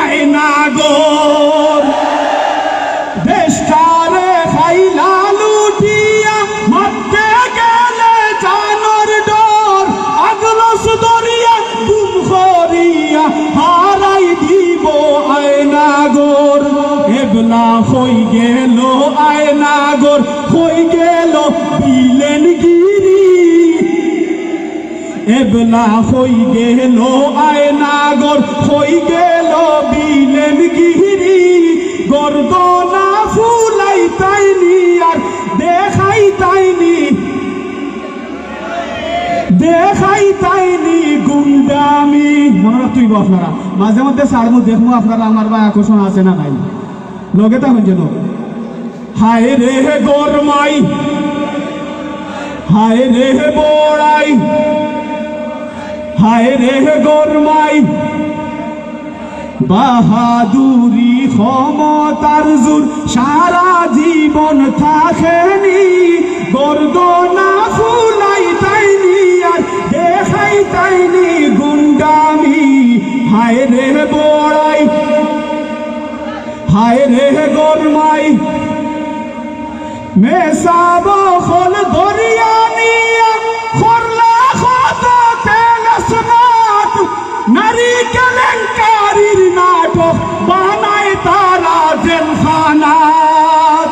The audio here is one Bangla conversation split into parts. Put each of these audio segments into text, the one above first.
আয়না গোর। দেশটারে খাইলা লুটিয়া মারতে দিব আয়না হই গেল আয়না হই গেল বিলেন গিরি। এবলা হই গেল আয়নাগর হই গেল গিরি গর্দনা ফুলাই তাইনি আর দেখাই তাইনি। দেখাই তাইনি গুন্ডামি। মনে আপনারা মাঝে মধ্যে দেখব আপনারা আমার বা আকর্ষণ আছে না নাই। লগে থাকুন যেন। হায় রে গরমাই, হায় রে বড়াই, হায় রে গরমাই। বাহাদুরি ক্ষমতার জোর, সারা জীবন থাকেনি। গর্দনা ফুলাই তাইনি আর দেখাই তাইনি গুন্ডামি। হায় রে বড়াই, হায় রে গরমাই। মেসাব হল দরিয়া নিয়া তেল স্নাত নারী জেলখানাত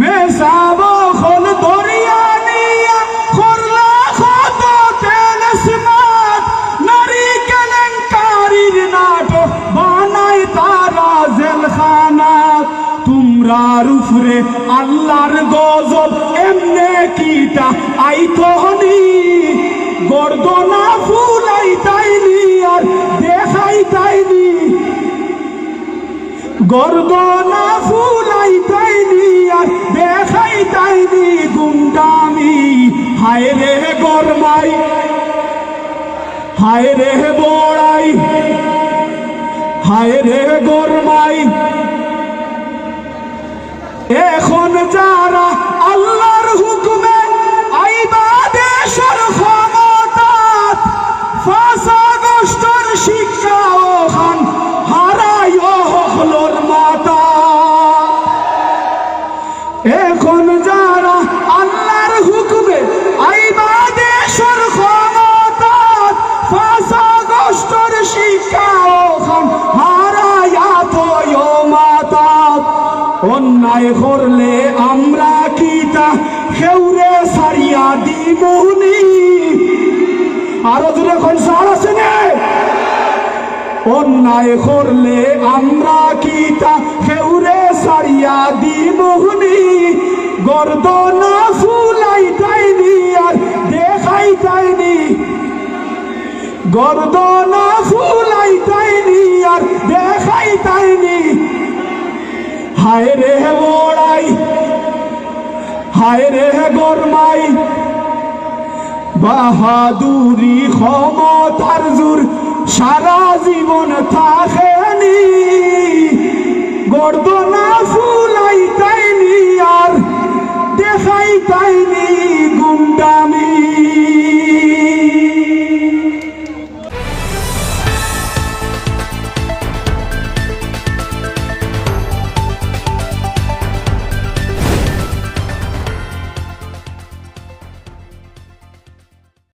মেসাব হল দরিয়া নিয়া করলা কত তেল স্নাত নারী কেলেঙ্কারির নাটক বানায় তারা জেলখানাত। তোমরার উপরে আল্লাহর গজব এমনে কিটা আইতনি। গর্দনা ফুলাই গর্দনা ফুলাই তাইনি আর দেখাই তাইনি গুন্ডামি। হায় রে গরমাই, হায় রে বড়াই, হায় রে গরমাই। এখন যারা এখন যারা আল্লাহর হুকুমে আইবা দেশের ক্ষমতা পাঁচ আগস্টের শিক্ষা ওখান হারাইয়া তো মাতা অন্যায় করলে আমরা কিতা খেউরে সারিয়া দিবনি আরও দূরে কোন সার আছে অন্যায় করলে আমরা কিতা খেউরে সারিয়া গর্দনা ফুলাই তাইনি আর দেখাই তাইনি গর্দনা ফুলাই তাইনি আর দেখাই তাইনি হায় রে বড়াই হায় রে গরমাই। বাহাদুরি ক্ষমতার জোর সারা জীবন থাকেনি। গর্দনা